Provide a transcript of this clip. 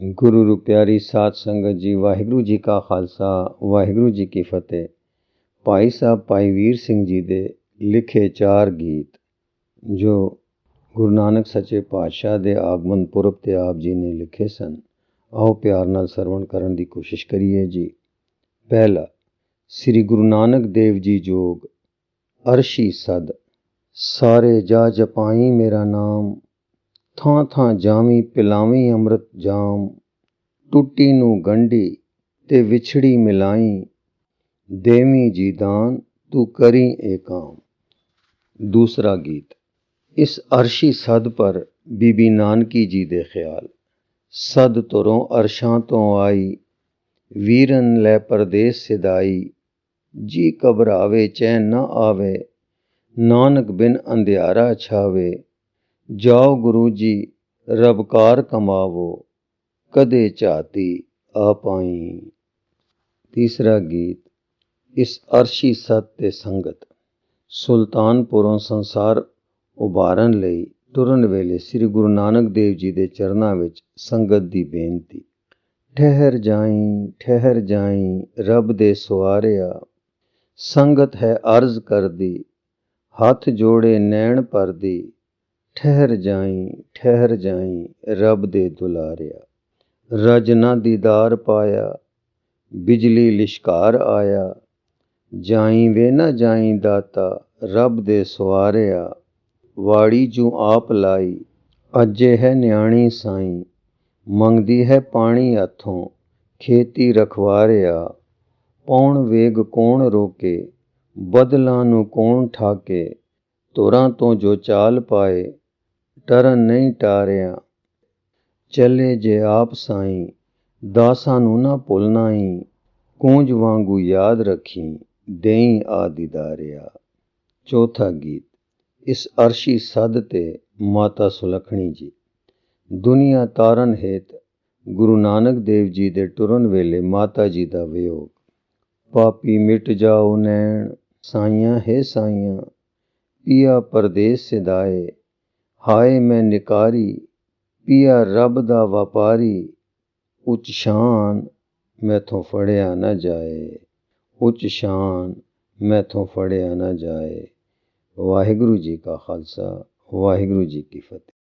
ਗੁਰੂ ਰੂ ਪਿਆਰੀ ਸਾਧ ਸੰਗਤ ਜੀ, ਵਾਹਿਗੁਰੂ ਜੀ ਕਾ ਖਾਲਸਾ, ਵਾਹਿਗੁਰੂ ਜੀ ਕੀ ਫਤਿਹ। ਭਾਈ ਸਾਹਿਬ, ਭਾਈ ਵੀਰ ਸਿੰਘ ਜੀ ਦੇ ਲਿਖੇ ਚਾਰ ਗੀਤ, ਜੋ ਗੁਰੂ ਨਾਨਕ ਸੱਚੇ ਪਾਤਸ਼ਾਹ ਦੇ ਆਗਮਨ ਪੁਰਬ ਤੇ ਆਪ ਜੀ ਨੇ ਲਿਖੇ ਸਨ। ਆਓ ਪਿਆਰ ਨਾਲ ਸਰਵਣ ਕਰਨ ਦੀ ਕੋਸ਼ਿਸ਼ ਕਰੀਏ ਜੀ। ਪਹਿਲਾ, ਸ੍ਰੀ ਗੁਰੂ ਨਾਨਕ ਦੇਵ ਜੀ ਜੋਗ, ਅਰਸ਼ੀ ਸਦ, ਸਾਰੇ ਜਾ ਜਪਾਈ ਮੇਰਾ ਨਾਮ ਥਾਂ ਥਾਂ ਜਾਵੀਂ, ਪਿਲਾਵੀਂ ਅੰਮ੍ਰਿਤ ਜਾਮ ਟੁੱਟੀ ਨੂੰ ਗੰਢੀ ਤੇ ਵਿਛੜੀ ਮਿਲਾਈ, ਦੇਵੀਂ ਜੀ ਦਾਨ, ਤੂੰ ਕਰੀ ਏ ਕਾਮ। ਦੂਸਰਾ ਗੀਤ, ਇਸ ਅਰਸ਼ੀ ਸਦ ਪਰ ਬੀਬੀ ਨਾਨਕੀ ਜੀ ਦੇ ਖਿਆਲ। ਸਦ ਤੁਰੋਂ ਅਰਸ਼ਾਂ ਤੋਂ ਆਈ, ਵੀਰਨ ਲੈ ਪਰਦੇਸ ਸਿਦਾਈ। ਜੀ ਘਬਰਾਵੇ, ਚੈਨ ਨਾ ਆਵੇ, ਨਾਨਕ ਬਿਨ ਅੰਧਿਆਰਾ ਛਾਵੇ। ਜਾਓ ਗੁਰੂ ਜੀ ਰਬਕਾਰ ਕਮਾਵੋ, ਕਦੇ ਝਾਤੀ ਆ ਪਾਈ। ਤੀਸਰਾ ਗੀਤ, ਇਸ ਅਰਸ਼ੀ ਸਤ ਤੇ ਸੰਗਤ, ਸੁਲਤਾਨਪੁਰੋਂ ਸੰਸਾਰ ਉਭਾਰਨ ਲਈ ਤੁਰਨ ਵੇਲੇ ਸ੍ਰੀ ਗੁਰੂ ਨਾਨਕ ਦੇਵ ਜੀ ਦੇ ਚਰਨਾਂ ਵਿੱਚ ਸੰਗਤ ਦੀ ਬੇਨਤੀ। ਠਹਿਰ ਜਾਈ ਠਹਿਰ ਜਾਈ, ਰੱਬ ਦੇ ਸਵਾਰਿਆ ਸੰਗਤ ਹੈ ਅਰਜ਼ ਕਰਦੀ, ਹੱਥ ਜੋੜੇ ਨੈਣ ਪਰਦੀ ਠਹਿਰ ਜਾਈ ਠਹਿਰ ਜਾਈ ਰੱਬ ਦੇ ਦੁਲਾਰਿਆ। ਰਜ ਨਾ ਦੀਦਾਰ ਪਾਇਆ, ਬਿਜਲੀ ਲਿਸ਼ਕਾਰ ਆਇਆ। ਜਾਈ ਵੇ ਨਾ ਜਾਈ ਦਾਤਾ, ਰੱਬ ਦੇ ਸਵਾਰਿਆ। ਵਾੜੀ ਜੂ ਆਪ ਲਾਈ, ਅਜੇ ਹੈ ਨਿਆਣੀ ਸਾਈ। ਮੰਗਦੀ ਹੈ ਪਾਣੀ ਹੱਥੋਂ ਖੇਤੀ ਰਖਵਾਰਿਆ। ਪੌਣ ਵੇਗ ਕੌਣ ਰੋਕੇ, ਬਦਲਾਂ ਨੂੰ ਕੌਣ ਠਾਕੇ। ਤੁਰਾਂ ਤੋਂ ਜੋ ਚਾਲ ਪਾਏ ਟਰਨ ਨਹੀਂ ਟਾਰਿਆ। ਚੱਲੇ ਜੇ ਆਪ ਸਾਈਂ, ਦਾਸਾਂ ਨੂੰ ਨਾ ਭੁੱਲਣਾ ਹੀ ਕੂੰਜ ਵਾਂਗੂ ਯਾਦ ਰੱਖੀ, ਦੇਈ ਆ ਦੀਦਾਰਿਆ ਚੌਥਾ ਗੀਤ, ਇਸ ਅਰਸ਼ੀ ਸਦ ਤੇ ਮਾਤਾ ਸੁਲਖਣੀ ਜੀ। ਦੁਨੀਆ ਤਾਰਨ ਹੇਤ, ਗੁਰੂ ਨਾਨਕ ਦੇਵ ਜੀ ਦੇ ਟੁਰਨ ਵੇਲੇ ਮਾਤਾ ਜੀ ਦਾ ਵਿਯੋਗ। ਪਾਪੀ ਮਿਟ ਜਾਓ ਨੈਣ, ਸਾਈਆਂ ਹੈ ਸਾਈਆਂ, ਪੀਆ ਪਰਦੇਸ ਸਿਦਾਏ ਹਾਏ ਮੈਂ ਨਿਕਾਰੀ ਪੀਆ ਰੱਬ ਦਾ ਵਪਾਰੀ ਉੱਚ ਸ਼ਾਨ ਮੈਥੋਂ ਫੜਿਆ ਨਾ ਜਾਏ ਉੱਚ ਸ਼ਾਨ ਮੈਥੋਂ ਫੜਿਆ ਨਾ ਜਾਏ ਵਾਹਿਗੁਰੂ ਜੀ ਕਾ ਖਾਲਸਾ ਵਾਹਿਗੁਰੂ ਜੀ ਕੀ ਫਤਿਹ